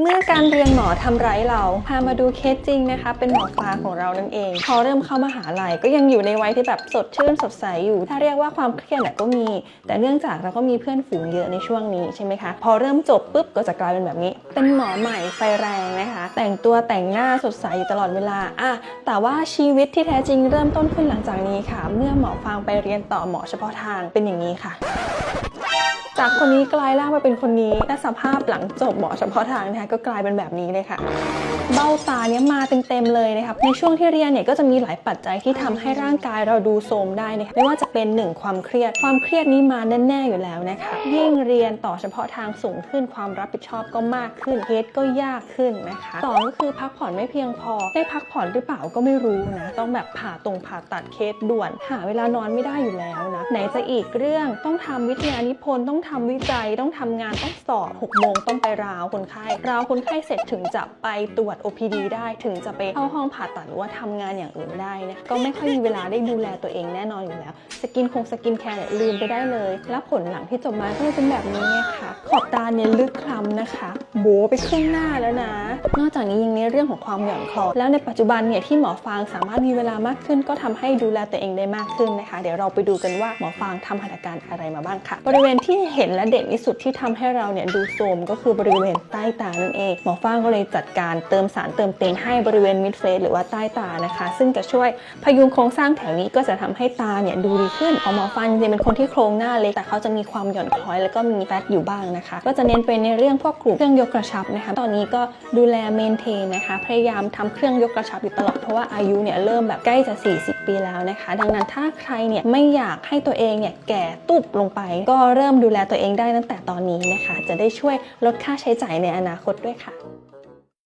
เมื่อการเรียนหมอทำร้ายเรา พามาดูเคสจริงนะคะ เป็นหมอฟ้าของเรานั่นเอง พอเริ่มเข้ามหาลัยก็ยังอยู่ในวัยที่แบบสดชื่นสดใสอยู่ ถ้าเรียกว่าความเครียดก็มี แต่เนื่องจากเราก็มีเพื่อนฝูงเยอะในช่วงนี้ใช่ไหมคะ พอเริ่มจบปุ๊บก็จะกลายเป็นแบบนี้ เป็นหมอใหม่ไฟแรงนะคะ แต่งตัวแต่งหน้าสดใสอยู่ตลอดเวลาอะแต่ว่าชีวิตที่แท้จริงเริ่มต้นขึ้นหลังจากนี้ค่ะ เมื่อหมอฟางไปเรียนต่อหมอเฉพาะทางเป็นอย่างนี้ค่ะ จากคนนี้กลายร่างมาเป็นคนนี้และสภาพหลังจบหมอเฉพาะทางนะคะก็กลายเป็นแบบนี้เลยค่ะ เบ้าตาเนี้ยมาเต็มๆเลยนะคะในช่วงที่เรียนเนี่ยก็จะมีหลายปัจจัยที่ทำให้ร่างกายเราดูโทรมได้นะคะไม่ว่าจะเป็นหนึ่งความเครียด ความเครียดนี้มาแน่ๆอยู่แล้วนะคะยิ่งเรียนต่อเฉพาะทางสูงขึ้นความรับผิดชอบก็มากขึ้นเคสก็ยากขึ้นนะคะสองก็คือพักผ่อนไม่เพียงพอ ได้พักผ่อนหรือเปล่าก็ไม่รู้นะต้องแบบผ่าตรงผ่าตัดเคสด่วน หาเวลานอนไม่ได้อยู่แล้วน ไหนจะอีกเรื่องต้องทำวิทยานิพนธ์ต้องทำวิจัยต้องทำงานต้องสอบ6โมงต้องไปราวคนไข้ราวคนไข้เสร็จถึงจะไปตรวจ OPD ได้ถึงจะไปเข้าห้องผ่าตัดหรือว่าทำงานอย่างอื่นได้นะก็ไม่ค่อยมีเวลาได้ดูแลตัวเองแน่นอนอยู่แล้ว สกินคงสกินแคร์เนี่ยลืมไปได้เลย แล้วผลหลังที่จบมาก็เลยเป็นแบบนี้ไงค่ะขอบตาเนี่ยลึกคล้ำนะคะ โบไปครึ่งหน้าแล้วนะ นอกจากนี้ยังในเรื่องของความหย่อนคลอแล้วในปัจจุบันเนี่ยที่หมอฟางสามารถมีเวลามากขึ้น ก็ทำให้ดูแลตัวเองได้มากขึ้นนะคะ เดี๋ยวเราไปดูกันว่าหมอฟางทำหัตถการอะไรมาบ้างค่ะ บริเวณที่เห็นและเด่นที่สุดที่ทำให้เราเนี่ยดูโทรมก็คือบริเวณใต้ตานั่นเองหมอฟางก็เลยจัดการเติมสารเติมเต็มให้บริเวณมิดเฟสหรือว่าใต้ตานะคะ ซึ่งจะช่วยพยุงโครงสร้างแถวนี้ก็จะทำให้ตาเนี่ยดูดีขึ้นของหมอฟางจริงเป็นคนที่โครงหน้าเล็กแต่เขาจะมีความหย่อนคล้อยแล้วก็มีแฟตอยู่บ้างนะคะก็จะเน้นไปในเรื่องพวกกลุ่มเครื่องยกกระชับนะคะ ตอนนี้ก็ดูแลเมนเทนนะคะ พยายามทำเครื่องยกกระชับอยู่ตลอด เพราะว่าอายุเนี่ยเริ่มแบบใกล้จะ 40 ปีแล้วนะคะ ดังนั้นถ้าใครเนี่ยไม่อยากให้ตัวเองเนี่ยแก่ตุบลงไป ก็เริ่มดูแลตัวเองได้ตั้งแต่ตอนนี้นะคะ จะได้ช่วยลดค่าใช้จ่ายในอนาคตด้วยค่ะ